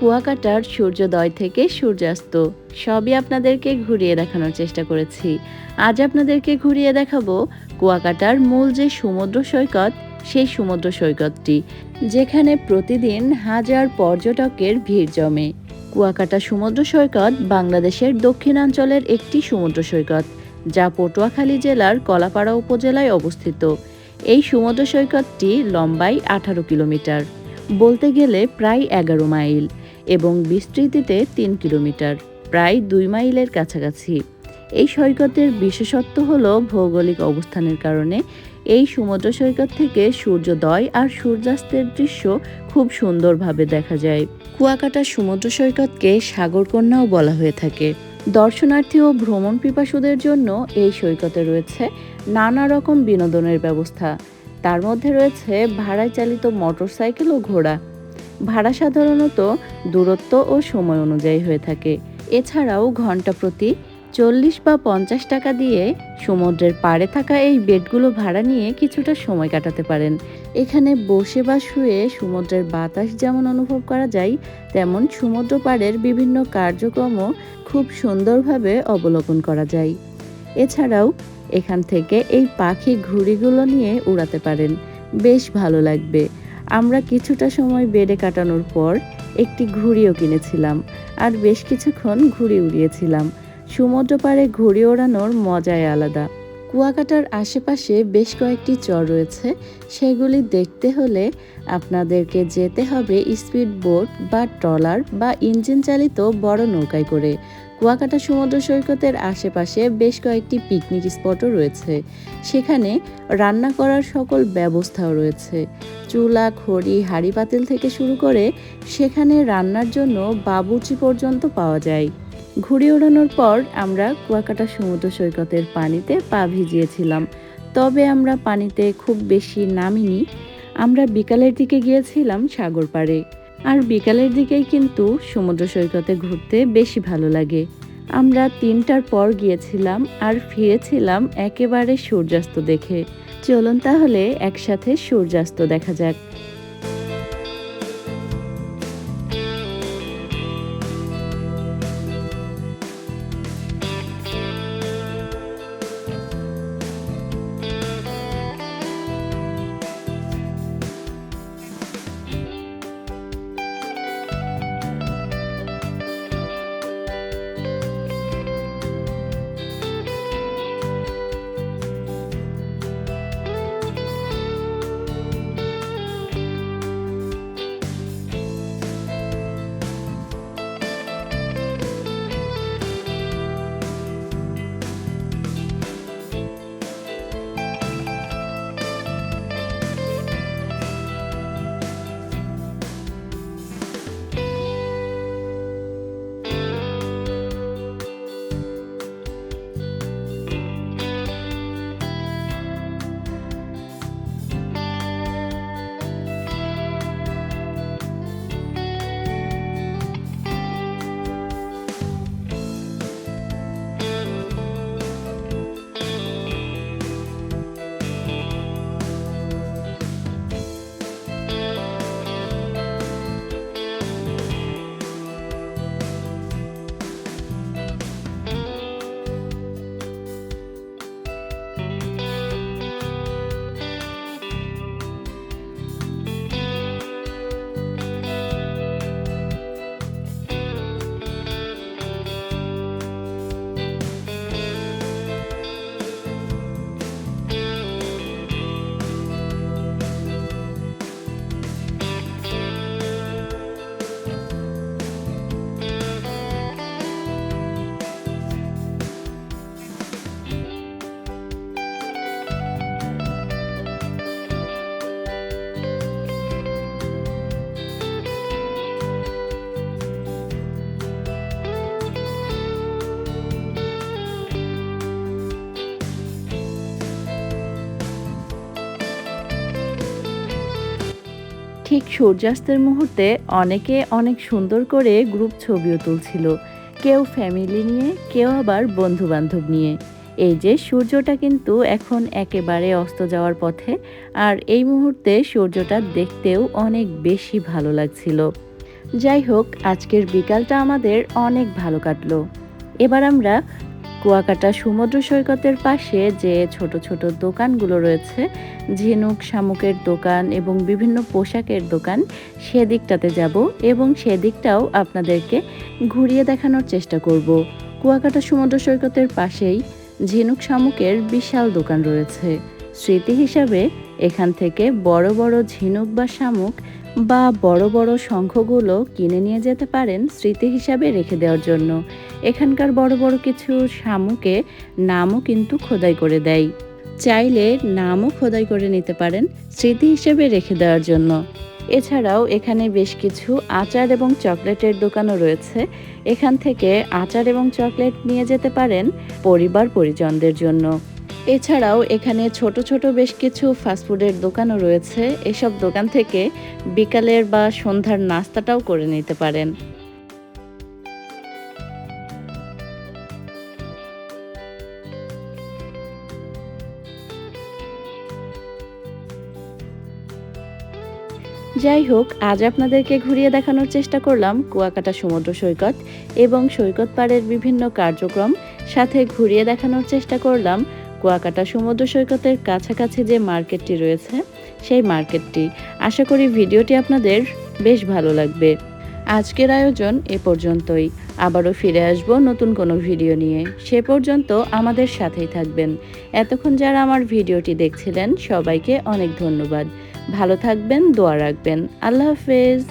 কুয়াকাটার সূর্যোদয় থেকে সূর্যাস্ত। সবই আপনাদেরকে ঘুরিয়ে দেখানোর চেষ্টা করেছি। আজ আপনাদেরকে ঘুরিয়ে দেখাবো কুয়াকাটার মূল যে সমুদ্র সৈকত, সেই সমুদ্র সৈকতটি, যেখানে প্রতিদিন হাজার পর্যটকের ভিড় জমে। কুয়াকাটা সমুদ্র সৈকত বাংলাদেশের দক্ষিণাঞ্চলের একটি সমুদ্র সৈকত, যা পটুয়াখালী জেলার কলাপাড়া উপজেলায় অবস্থিত। এই সমুদ্র সৈকতটি লম্বায় আঠারো কিলোমিটার, বলতে গেলে প্রায় এগারো মাইল। এবং বিস্তৃতিতে তিন কিলোমিটার, প্রায় দুই মাইলের কাছাকাছি। এই সৈকতের বিশেষত্ব হল ভৌগোলিক অবস্থানের কারণে এই সমুদ্র সৈকত থেকে সূর্যোদয় আর সূর্যাস্তের দৃশ্য খুব সুন্দরভাবে দেখা যায়। কুয়াকাটা সমুদ্র সৈকতকে সাগরকন্যাও বলা হয়ে থাকে। দর্শনার্থী ও ভ্রমণ পিপাসুদের জন্য এই সৈকতে রয়েছে নানা রকম বিনোদনের ব্যবস্থা। তার মধ্যে রয়েছে ভাড়ায় চালিত মোটরসাইকেল ও ঘোড়া। ভাড়া সাধারণত দূরত্ব ও সময় অনুযায়ী হয়ে থাকে। এছাড়াও ঘণ্টা প্রতি চল্লিশ বা পঞ্চাশ টাকা দিয়ে সমুদ্রের পাড়ে থাকা এই বেডগুলো ভাড়া নিয়ে কিছুটা সময় কাটাতে পারেন। এখানে বসে বা শুয়ে সমুদ্রের বাতাস যেমন অনুভব করা যায়, তেমন সমুদ্র পাড়ের বিভিন্ন কার্যক্রমও খুব সুন্দরভাবে অবলোকন করা যায়। এছাড়াও এখান থেকে এই পাখি ঘুড়িগুলো নিয়ে উড়াতে পারেন। বেশ ভালো লাগবে। আমরা কিছুটা সময় বেডে কাটানোর পর একটি ঘুড়িও কিনেছিলাম আর বেশ কিছুক্ষণ ঘুড়ি উড়িয়েছিলাম। সমুদ্র পাড়ে ঘুড়ি ওড়ানোর মজাই আলাদা। কুয়াকাটার আশেপাশে বেশ কয়েকটি চর রয়েছে। সেগুলি দেখতে হলে আপনাদেরকে যেতে হবে স্পিড বোট বা ট্রলার বা ইঞ্জিন চালিত বড় নৌকায় করে। কুয়াকাটা সমুদ্র সৈকতের আশেপাশে বেশ কয়েকটি পিকনিক স্পটও রয়েছে। সেখানে রান্না করার সকল ব্যবস্থাও রয়েছে। চুলা, খড়ি, হাঁড়ি, পাতিল থেকে শুরু করে সেখানে রান্নার জন্য বাবুচি পর্যন্ত পাওয়া যায়। ঘুরে ওড়ানোর পর আমরা কুয়াকাটা সমুদ্র সৈকতের পানিতে পা ভিজিয়েছিলাম। তবে আমরা পানিতে খুব বেশি নামিনি। আমরা বিকালের দিকে গিয়েছিলাম সাগর পাড়ে। আর বিকালের দিকেই কিন্তু সমুদ্র সৈকতে ঘুরতে বেশি ভালো লাগে। আমরা তিনটার পর গিয়েছিলাম আর ফিরেছিলাম একেবারে সূর্যাস্ত দেখে। চলুন তাহলে একসাথে সূর্যাস্ত দেখা যাক। ঠিক সূর্যাস্তের মুহূর্তে অনেকে অনেক সুন্দর করে গ্রুপ ছবিও তুলছিল। কেউ ফ্যামিলি নিয়ে, কেউ আবার বন্ধু বান্ধব নিয়ে। এই যে সূর্যটা কিন্তু এখন একেবারে অস্ত যাওয়ার পথে, আর এই মুহূর্তে সূর্যটা দেখতেও অনেক বেশি ভালো লাগছিল। যাই হোক, আজকের বিকালটা আমাদের অনেক ভালো কাটলো। এবার আমরা কুয়াকাটা সমুদ্র সৈকতের পাশে যে ছোট ছোট দোকানগুলো রয়েছে, ঝিনুক শামুকের দোকান এবং বিভিন্ন পোশাকের দোকান, সেদিকটাতে যাব এবং সেদিকটাও আপনাদেরকে ঘুরিয়ে দেখানোর চেষ্টা করব। কুয়াকাটা সমুদ্র সৈকতের পাশেই ঝিনুক শামুকের বিশাল দোকান রয়েছে। স্মৃতি হিসাবে এখান থেকে বড় বড় ঝিনুক বা শামুক বা বড় বড় শঙ্খগুলো কিনে নিয়ে যেতে পারেন স্মৃতি হিসাবে রেখে দেওয়ার জন্য। এখানকার বড় বড় কিছু শামুকে নামও কিন্তু খোদাই করে দেয়। চাইলে নামও খোদাই করে নিতে পারেন স্মৃতি হিসেবে রেখে দেওয়ার জন্য। এছাড়াও এখানে বেশ কিছু আচার এবং চকলেটের দোকানও রয়েছে। এখান থেকে আচার এবং চকলেট নিয়ে যেতে পারেন পরিবার পরিজনদের জন্য। এছাড়াও এখানে ছোট ছোট বেশ কিছু ফাস্টফুডের দোকানও রয়েছে। এসব দোকান থেকে বিকালের বা সন্ধ্যার নাস্তাটাও করে নিতে পারেন। যাই হোক, আজ আপনাদেরকে ঘুরিয়ে দেখানোর চেষ্টা করলাম কুয়াকাটা সমুদ্র সৈকত এবং সৈকত পাড়ের বিভিন্ন কার্যক্রম। সাথে ঘুরিয়ে দেখানোর চেষ্টা করলাম কুয়াকাটা সমুদ্র সৈকতের কাছাকাছি যে মার্কেটটি রয়েছে, সেই মার্কেটটি। আশা করি ভিডিওটি আপনাদের বেশ ভালো লাগবে। আজকের আয়োজন এ পর্যন্তই। আবারও ফিরে আসব নতুন কোনো ভিডিও নিয়ে। সে পর্যন্ত আমাদের সাথেই থাকবেন। এতক্ষণ যারা আমার ভিডিওটি দেখছিলেন, সবাইকে অনেক ধন্যবাদ। ভালো থাকবেন, দোয়া রাখবেন। আল্লাহ হাফেজ।